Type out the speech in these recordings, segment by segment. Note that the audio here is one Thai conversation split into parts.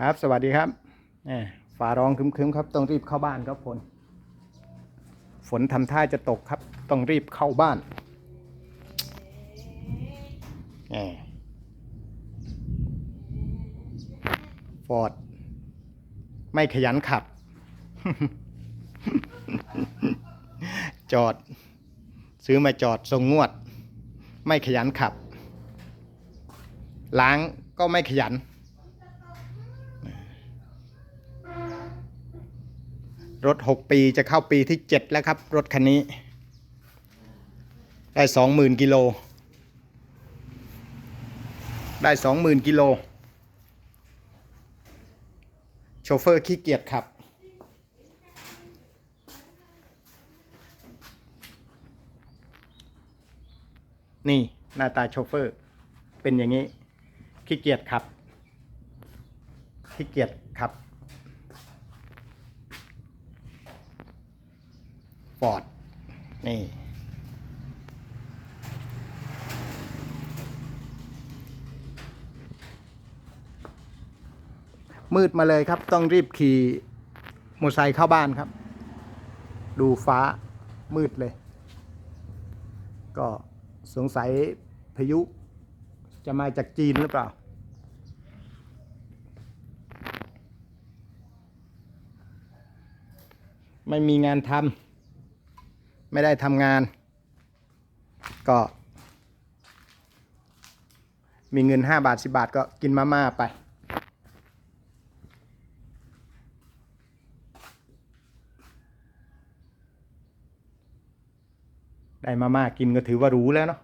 ครับ สวัสดีครับแหมฟ้าร้องคึ้มๆครับ ต้องรีบเข้าบ้านครับฝนฝนทำท่าจะตกครับ ต้องรีบเข้าบ้านฟอร์ดไม่ขยันขับ จอด ซื้อมาจอดทรงงวด ไม่ขยันขับ ล้างก็ไม่ขยัน รถหกปีจะเข้าปีที่เจ็ดแล้วครับ รถคันนี้ ได้สองหมื่นกิโล ได้สองหมื่นกิโล โชเฟอร์ขี้เกียจขับ นี่หน้าตาโชเฟอร์ เป็นอย่างนี้ ขี้เกียจขับ ขี้เกียจขับ ฟอร์ด นี่ มืดมาเลยครับ ต้องรีบขี่มอเตอร์ไซค์เข้าบ้านครับ ดูฟ้ามืดเลย ก็สงสัยพายุจะมาจากจีนหรือเปล่าไม่มีงานทำ ไม่ได้ทำงาน ก็ มีเงินห้าบาทสิบาทก็กินมาม่าไป ได้มาม่ากินก็ถือว่ารู้แล้วเนาะ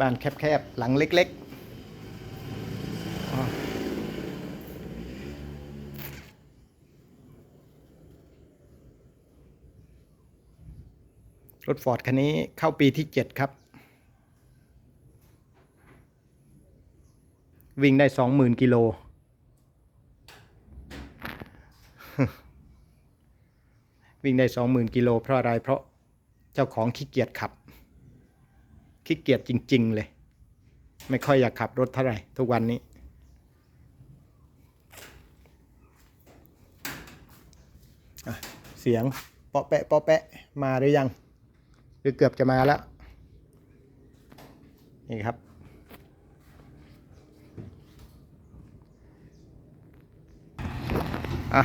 บ้านแคบๆ หลังเล็กๆ รถฟอร์ดคันนี้เข้าปีที่เจ็ดครับ วิ่งได้สองหมื่นกิโลวิ่งได้สองหมื่นกิโลเพราะอะไร เพราะเจ้าของขี้เกียจขับ ขี้เกียจจริง ๆ เลย ไม่ค่อยอยากขับรถเท่าไหร่ ทุกวันนี้ เสียงเปาะแปะเปาะแปะมาหรือยัง หรือเกือบจะมาแล้ว นี่ครับอะ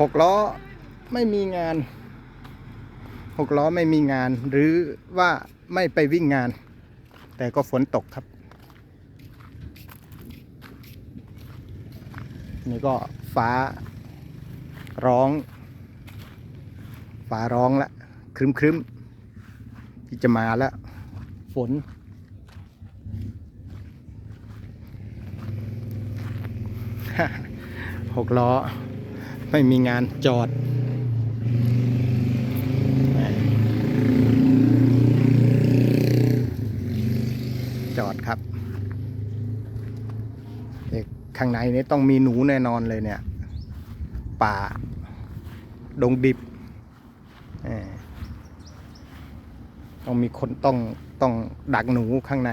หกล้อไม่มีงาน หกล้อไม่มีงาน หรือว่าไม่ไปวิ่งงาน แต่ก็ฝนตกครับ นี่ก็ฟ้าร้อง ฟ้าร้องล้วครึ้มครึ้มที่จะมาแล้ว ฝน หกล้อ ไม่มีงานจอด อนครับเอกข้างในนี้ต้องมีหนูแน่นอนเลยเนี่ย ป่า ดงดิบต้องมีคนต้องต้องดักหนูข้างใน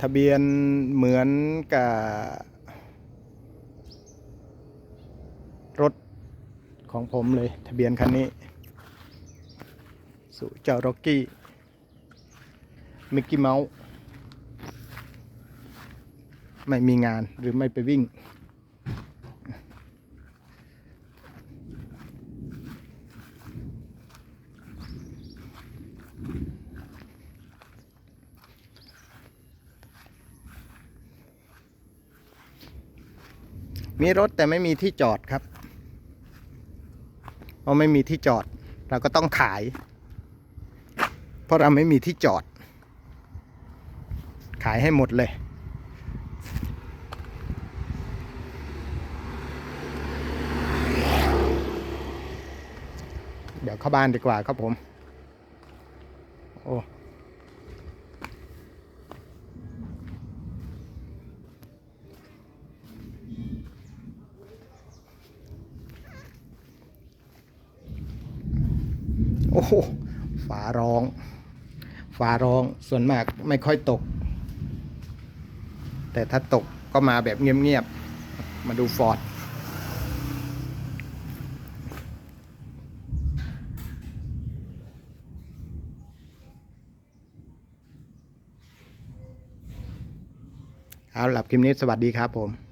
ทะเบียนเหมือนกับรถของผมเลย ทะเบียนคันนี้ สุเจ้าร็อกกี้ มิกกี้เมาส์ ไม่มีงานหรือไม่ไปวิ่ง มีรถแต่ไม่มีที่จอดครับเพราะไม่มีที่จอด เราก็ต้องขาย เพราะเราไม่มีที่จอด ขายให้หมดเลย เดี๋ยวเข้าบ้านดีกว่าครับผม โอ้ อ้โหฟ้าร้องฟ้าร้องส่วนมากไม่ค่อยตก แต่ถ้าตกก็มาแบบเงียบๆ มาดูฟอร์ดเอาหลับคลิปนี้สวัสดีครับผม